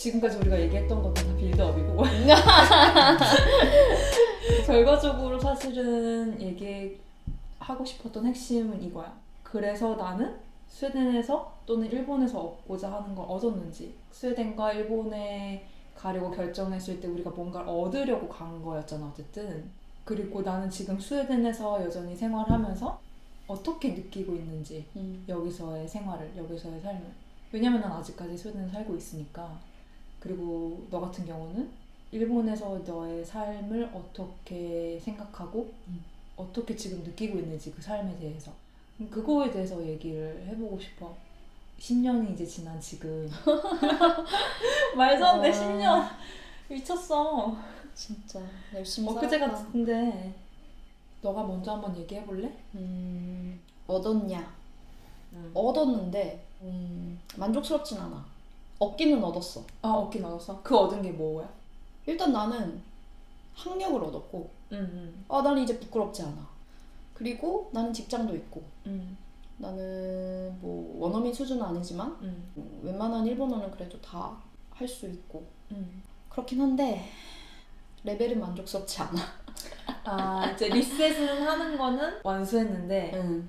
지금까지 우리가 얘기했던 것도 다 빌드업이고 결과적으로 사실은 얘기하고 싶었던 핵심은 이거야. 그래서 나는 스웨덴에서 또는 일본에서 얻고자 하는 걸 얻었는지 스웨덴과 일본에 가려고 결정했을 때 우리가 뭔가를 얻으려고 간 거였잖아 어쨌든 그리고 나는 지금 스웨덴에서 여전히 생활하면서 어떻게 느끼고 있는지 음. 여기서의 생활을 여기서의 삶을 왜냐면 난 아직까지 스웨덴에 살고 있으니까 그리고 너 같은 경우는 일본에서 너의 삶을 어떻게 생각하고 음. 어떻게 지금 느끼고 있는지 그 삶에 대해서 그거에 대해서 얘기를 해보고 싶어 10년이 이제 지난 지금 말도 안돼 와. 10년 미쳤어 진짜 열심히 엊그제 살았다. 같은데 너가 먼저 한번 얘기해 볼래? 음, 얻었냐? 응. 얻었는데 음, 만족스럽진 않아. 얻기는 얻었어. 아 얻긴 얻었어? 그 얻은 게 뭐야? 일단 나는 학력을 얻었고 응응 아 나는 이제 부끄럽지 않아. 그리고 나는 직장도 있고 응. 나는 뭐 원어민 수준은 아니지만 응. 뭐 웬만한 일본어는 그래도 다 할 수 있고 응. 그렇긴 한데 레벨은 만족스럽지 않아. 아 이제 리셋을 하는 거는 완수했는데 응.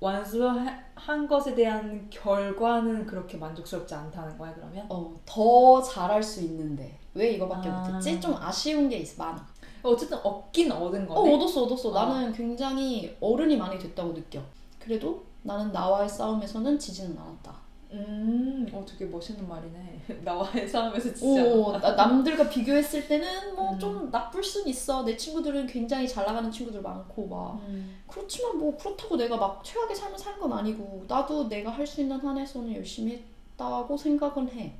완수한 것에 대한 결과는 그렇게 만족스럽지 않다는 거야 그러면? 어, 더 잘할 수 있는데 왜 이거밖에 아. 못했지? 좀 아쉬운 게 있어 많아. 어쨌든 얻긴 얻은 어, 거네. 얻었어, 얻었어. 어. 나는 굉장히 어른이 많이 됐다고 느껴. 그래도 나는 나와의 싸움에서는 지지는 않았다. 음, 어 되게 멋있는 말이네. 나와의 싸움에서 진짜. 오, 나- 남들과 비교했을 때는 뭐 음. 좀 나쁠 순 있어. 내 친구들은 굉장히 잘 나가는 친구들 많고 막 음. 그렇지만 뭐 그렇다고 내가 막 최악의 삶을 사는 건 아니고 나도 내가 할 수 있는 한에서는 열심히 했다고 생각은 해.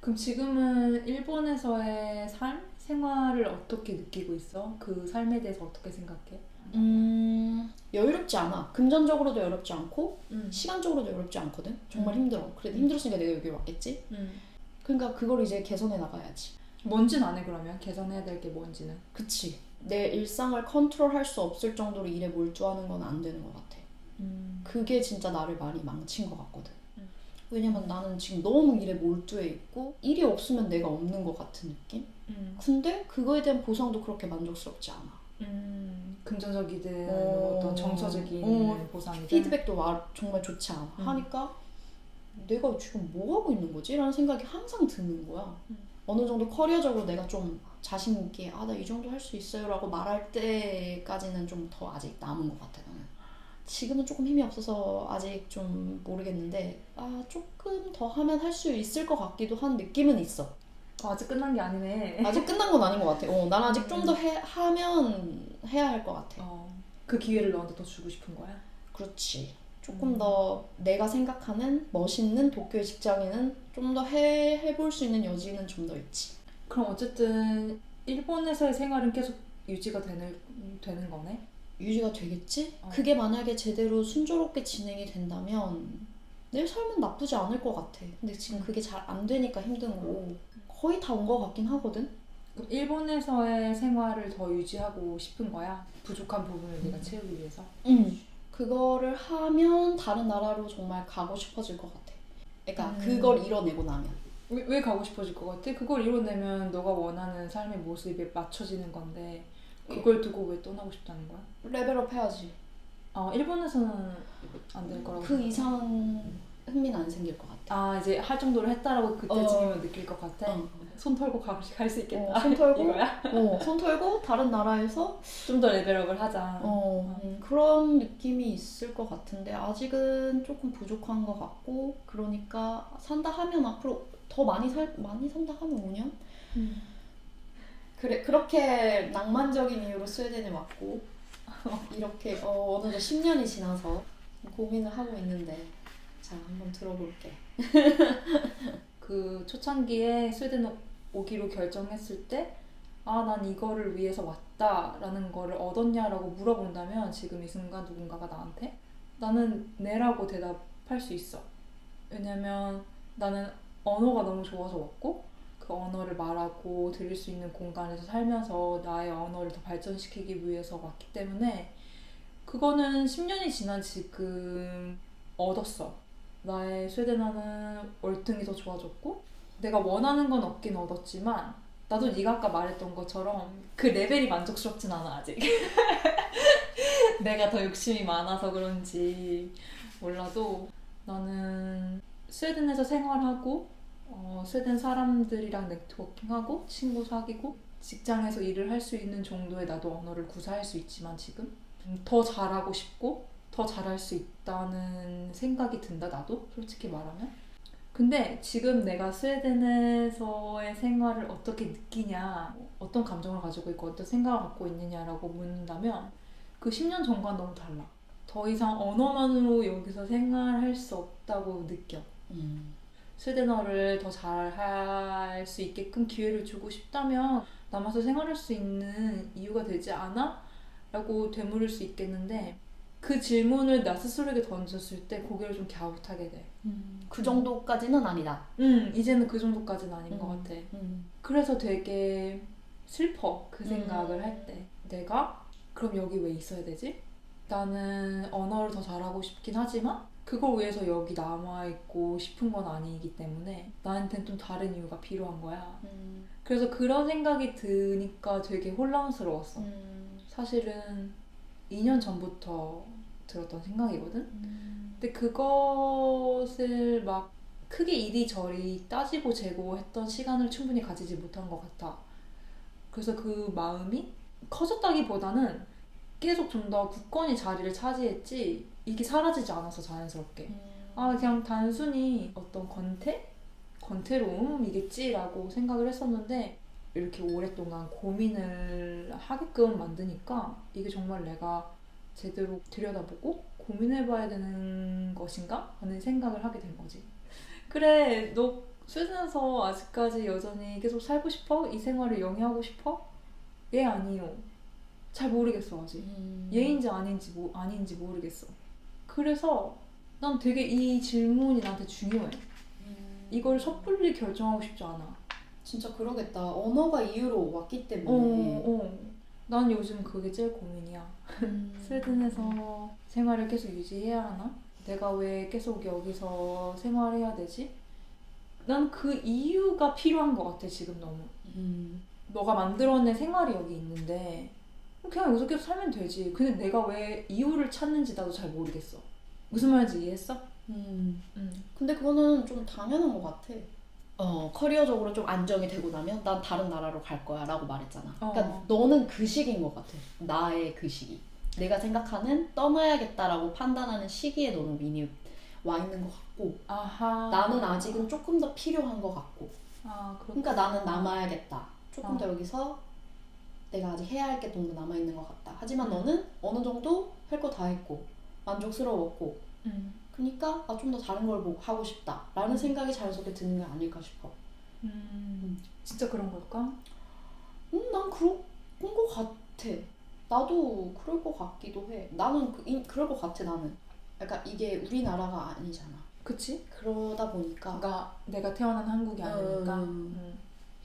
그럼 지금은 일본에서의 삶 생활을 어떻게 느끼고 있어? 그 삶에 대해서 어떻게 생각해? 음, 여유롭지 않아. 금전적으로도 여유롭지 않고 음. 시간적으로도 여유롭지 않거든. 정말 음. 힘들어. 그래도 힘들었으니까 내가 여기 왔겠지. 음. 그러니까 그걸 이제 개선해 나가야지. 뭔지는 안해 그러면 개선해야 될 게 뭔지는. 그치. 내 일상을 컨트롤할 수 없을 정도로 일에 몰두하는 건 안 되는 것 같아. 음. 그게 진짜 나를 많이 망친 것 같거든. 음. 왜냐면 나는 지금 너무 일에 몰두해 있고 일이 없으면 내가 없는 것 같은 느낌? 음. 근데 그거에 대한 보상도 그렇게 만족스럽지 않아. 음. 금전적이든 어. 어떤 정서적인 어. 보상이든. 피드백도 와- 정말 좋지 않아. 음. 하니까 내가 지금 뭐 하고 있는 거지? 라는 생각이 항상 드는 거야. 음. 어느 정도 커리어적으로 내가 좀 자신 있게 아 나 이 정도 할 수 있어요 라고 말할 때까지는 좀 더 아직 남은 것 같아 나는. 지금은 조금 힘이 없어서 아직 좀 모르겠는데 아 조금 더 하면 할 수 있을 것 같기도 한 느낌은 있어. 어, 아직 끝난 게 아니네. 아직 끝난 건 아닌 것 같아. 어, 난 아직 좀 음. 더 하면 해야 할 것 같아. 어. 그 기회를 너한테 더 주고 싶은 거야? 그렇지. 조금 음. 더 내가 생각하는 멋있는 도쿄의 직장인은 좀 더 해, 해볼 수 있는 여지는 좀 더 있지. 그럼 어쨌든 일본에서의 생활은 계속 유지가 되는 되는 거네. 유지가 되겠지? 어. 그게 만약에 제대로 순조롭게 진행이 된다면 내 삶은 나쁘지 않을 것 같아. 근데 지금 그게 잘 안 되니까 힘든 거고 거의 다 온 것 같긴 하거든? 일본에서의 생활을 더 유지하고 싶은 거야? 부족한 부분을 내가 채우기 위해서. 응. 그거를 하면 다른 나라로 정말 가고 싶어질 것 같아. 그러니까 음. 그걸 이뤄내고 나면. 왜, 왜 가고 싶어질 것 같아? 그걸 이뤄내면 너가 원하는 삶의 모습에 맞춰지는 건데 그걸 두고 왜 떠나고 싶다는 거야? 레벨업 해야지. 아 일본에서는 안 될 거라고. 그. 이상 흥미는 안 생길 것 같아. 아 이제 할 정도로 했다라고 그때쯤이면 어. 느낄 것 같아. 어. 손 털고 갈수 있겠다. 어, 손 털고 이거야? 어, 손 털고 다른 나라에서 좀 더 레벨업을 하자. 어, 음, 그런 느낌이 있을 것 같은데 아직은 조금 부족한 것 같고 그러니까 산다 하면 앞으로 더 많이 살 많이 산다 하면 5년? 음. 그래 그렇게 낭만적인 이유로 스웨덴에 왔고 이렇게 어, 어느덧 10년이 지나서 고민을 하고 있는데 자 한번 들어볼게. 그 초창기에 스웨덴 오기로 결정했을 때, 아, 난 이거를 위해서 왔다라는 거를 얻었냐라고 물어본다면 지금 이 순간 누군가가 나한테 나는 네라고 대답할 수 있어. 왜냐면 나는 언어가 너무 좋아서 왔고, 그 언어를 말하고 들을 수 있는 공간에서 살면서 나의 언어를 더 발전시키기 위해서 왔기 때문에 그거는 10년이 지난 지금 얻었어. 나의 스웨덴어는 월등히 더 좋아졌고 내가 원하는 건 얻긴 얻었지만 나도 네가 아까 말했던 것처럼 그 레벨이 만족스럽진 않아 아직. 내가 더 욕심이 많아서 그런지 몰라도 나는 스웨덴에서 생활하고 어, 스웨덴 사람들이랑 네트워킹하고 친구 사귀고 직장에서 일을 할 수 있는 정도의 나도 언어를 구사할 수 있지만 지금 음, 더 잘하고 싶고 더 잘할 수 있다는 생각이 든다 나도 솔직히 말하면 근데 지금 내가 스웨덴에서의 생활을 어떻게 느끼냐 어떤 감정을 가지고 있고 어떤 생각을 갖고 있느냐라고 묻는다면 그 10년 전과 너무 달라 더 이상 언어만으로 여기서 생활할 수 없다고 느껴 음. 스웨덴어를 더 잘할 수 있게끔 기회를 주고 싶다면 남아서 생활할 수 있는 이유가 되지 않아? 라고 되물을 수 있겠는데 그 질문을 나 스스로에게 던졌을 때 고개를 좀 갸웃하게 돼. 그 정도까지는 아니다. 음, 이제는 그 정도까지는 아닌 것 음. 같아. 음. 그래서 되게 슬퍼 그 생각을 음. 할 때. 내가 그럼 여기 왜 있어야 되지? 나는 언어를 더 잘하고 싶긴 하지만 그걸 위해서 여기 남아있고 싶은 건 아니기 때문에 나한테는 좀 다른 이유가 필요한 거야. 음. 그래서 그런 생각이 드니까 되게 혼란스러웠어. 음. 사실은 2년 전부터 들었던 생각이거든? 음. 근데 그것을 막 크게 이리저리 따지고 재고 했던 시간을 충분히 가지지 못한 것 같아. 그래서 그 마음이 커졌다기보다는 계속 좀 더 굳건히 자리를 차지했지 이게 사라지지 않아서 자연스럽게. 아 그냥 단순히 어떤 권태? 권태로움이겠지라고 생각을 했었는데 이렇게 오랫동안 고민을 하게끔 만드니까 이게 정말 내가 제대로 들여다보고 고민해봐야 되는 것인가? 하는 생각을 하게 된 거지. 그래, 너 스웨덴에서 아직까지 여전히 계속 살고 싶어? 이 생활을 영위하고 싶어? 예, 아니요. 잘 모르겠어, 아직. 음. 예인지 아닌지 모, 아닌지 모르겠어. 그래서 난 되게 이 질문이 나한테 중요해. 음. 이걸 섣불리 결정하고 싶지 않아. 진짜 그러겠다. 언어가 이유로 왔기 어, 때문에. 어. 난 요즘 그게 제일 고민이야. 음. 스웨덴에서 생활을 계속 유지해야 하나? 내가 왜 계속 여기서 생활해야 되지? 난 그 이유가 필요한 것 같아, 지금 너무. 음. 너가 만들어낸 생활이 여기 있는데, 그냥 여기서 계속 살면 되지. 근데 내가 왜 이유를 찾는지 나도 잘 모르겠어. 무슨 말인지 이해했어? 음. 응. 근데 그거는 좀 당연한 것 같아. 어, 커리어적으로 좀 안정이 되고 나면 난 다른 나라로 갈 거야 라고 말했잖아. 그러니까 어. 너는 그 시기인 것 같아. 나의 그 시기. 내가 생각하는 떠나야겠다라고 판단하는 시기에 너는 이미 와 있는 것 같고 아하. 나는 아직은 조금 더 필요한 것 같고 아, 그렇구나. 그러니까 나는 남아야겠다. 조금 어. 더 여기서 내가 아직 해야 할게좀더 남아있는 것 같다. 하지만 음. 너는 어느 정도 할 거 다 했고 만족스러웠고 응. 그러니까 아, 좀 더 다른 걸뭐 하고 싶다 라는 생각이 자연스럽게 드는 게 아닐까 싶어 음. 진짜 그런 걸까? 음, 난 그런 거 같아 나도 그럴 것 같기도 해 나는 그, 이, 그럴 것 같아 나는 그러니까 이게 우리나라가 아니잖아 그치? 그러다 보니까 그러니까 내가 태어난 한국이 아니니까. 음. 음.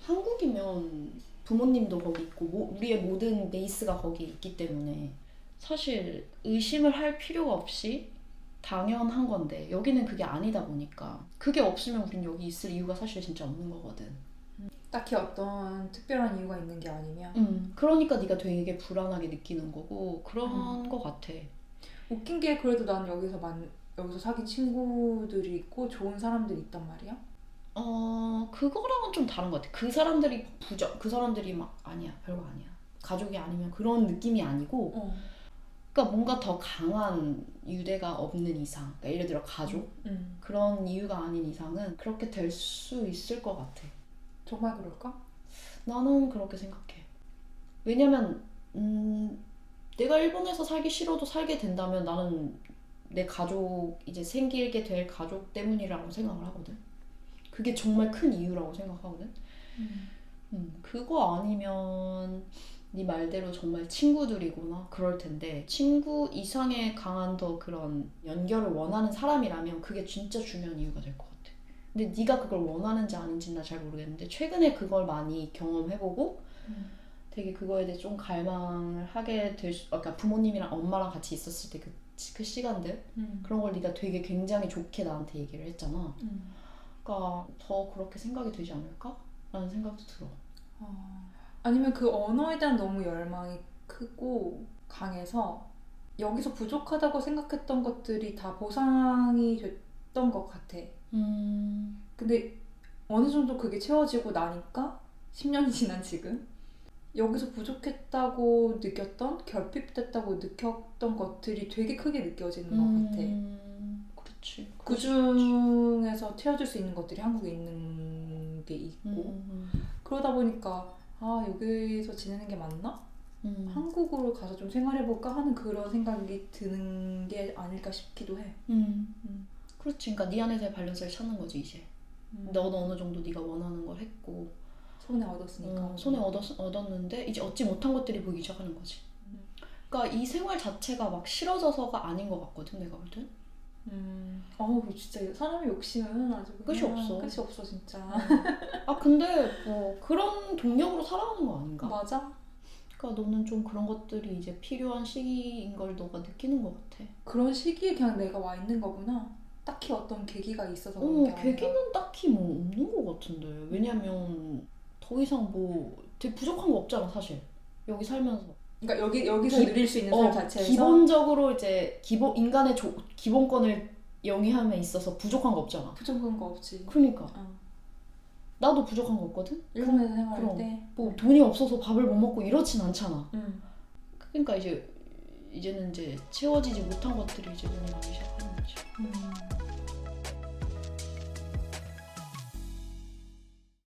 한국이면 부모님도 거기 있고 모- 우리의 모든 베이스가 거기에 있기 때문에 사실 의심을 할 필요가 없이 당연한 건데 여기는 그게 아니다 보니까 그게 없으면 우린 여기 있을 이유가 사실 진짜 없는 거거든. 딱히 어떤 특별한 이유가 있는 게 아니면 음, 그러니까 네가 되게 불안하게 느끼는 거고 그런 거 같아. 웃긴 게 그래도 난 여기서 만 여기서 사귄 친구들이 있고 좋은 사람들이 있단 말이야. 어 그거랑은 좀 다른 것 같아. 그 사람들이 부정, 그 사람들이 막 아니야 별거 아니야. 가족이 아니면 그런 느낌이 아니고 어. 그러니까 뭔가 더 강한 유대가 없는 이상, 그러니까 예를 들어 가족 음. 그런 이유가 아닌 이상은 그렇게 될 수 있을 것 같아. 정말 그럴까? 나는 그렇게 생각해. 왜냐면 음, 내가 일본에서 살기 싫어도 살게 된다면 나는 내 가족 이제 생기게 될 가족 때문이라고 생각을 하거든. 그게 정말 큰 이유라고 생각하거든. 음, 그거 아니면 네 말대로 정말 친구들이거나 그럴 텐데 친구 이상의 강한 더 그런 연결을 원하는 사람이라면 그게 진짜 중요한 이유가 될 것 같아. 근데 네가 그걸 원하는지 아닌지는 나잘 모르겠는데 최근에 그걸 많이 경험해보고 음. 되게 그거에 대해 좀 갈망을 하게 될 수, 그러니까 부모님이랑 엄마랑 같이 있었을 때 그 그 시간들 음. 그런 걸 네가 되게 굉장히 좋게 나한테 얘기를 했잖아. 음. 그러니까 더 그렇게 생각이 되지 않을까? 라는 생각도 들어. 어, 아니면 그 언어에 대한 너무 열망이 크고 강해서 여기서 부족하다고 생각했던 것들이 다 보상이 됐던 것 같아. 음, 근데 어느 정도 그게 채워지고 나니까 10년이 지난 지금 여기서 부족했다고 느꼈던 결핍됐다고 느꼈던 것들이 되게 크게 느껴지는 것 같아. 음, 그렇지. 그 중에서 채워줄 수 있는 것들이 한국에 있는 게 있고 음, 그러다 보니까 아 여기서 지내는 게 맞나? 음, 한국으로 가서 좀 생활해볼까 하는 그런 생각이 드는 게 아닐까 싶기도 해. 음. 음. 그렇지. 그러니까 네 안에서의 밸런스를 찾는 거지 이제. 너는 어느 정도 네가 원하는 걸 했고 손에 얻었으니까. 어, 손에 얻었, 얻었는데 이제 얻지 못한 것들이 보이기 시작하는 거지. 음. 그러니까 이 생활 자체가 막 싫어져서가 아닌 것 같거든 내가 볼 땐. 음. 어우 진짜 사람의 욕심은 아주 그냥 끝이 없어. 끝이 없어 진짜. 아 근데 뭐 그런 동력으로 살아가는 거 아닌가? 맞아. 그러니까 너는 좀 그런 것들이 이제 필요한 시기인 걸 너가 느끼는 것 같아. 그런 시기에 그냥 내가 와 있는 거구나. 딱히 어떤 계기가 있어서 그런 어게 아니라. 계기는 딱히 뭐 없는 것 같은데 왜냐면 더 이상 뭐 되게 부족한 거 없잖아 사실 여기 살면서. 그러니까 여기 여기서 기- 누릴 수 있는 어, 삶 자체에서 기본적으로 이제 기본 인간의 조, 기본권을 영위함에 있어서 부족한 거 없잖아. 부족한 거 없지. 그러니까 어. 나도 부족한 거 없거든. 일본에서 생활할. 때. 뭐 돈이 없어서 밥을 못 먹고 이렇진 않잖아. 음. 그러니까 이제 이제는 이제 채워지지 못한 것들이 이제 눈에 나기 시작하는 거지. 음.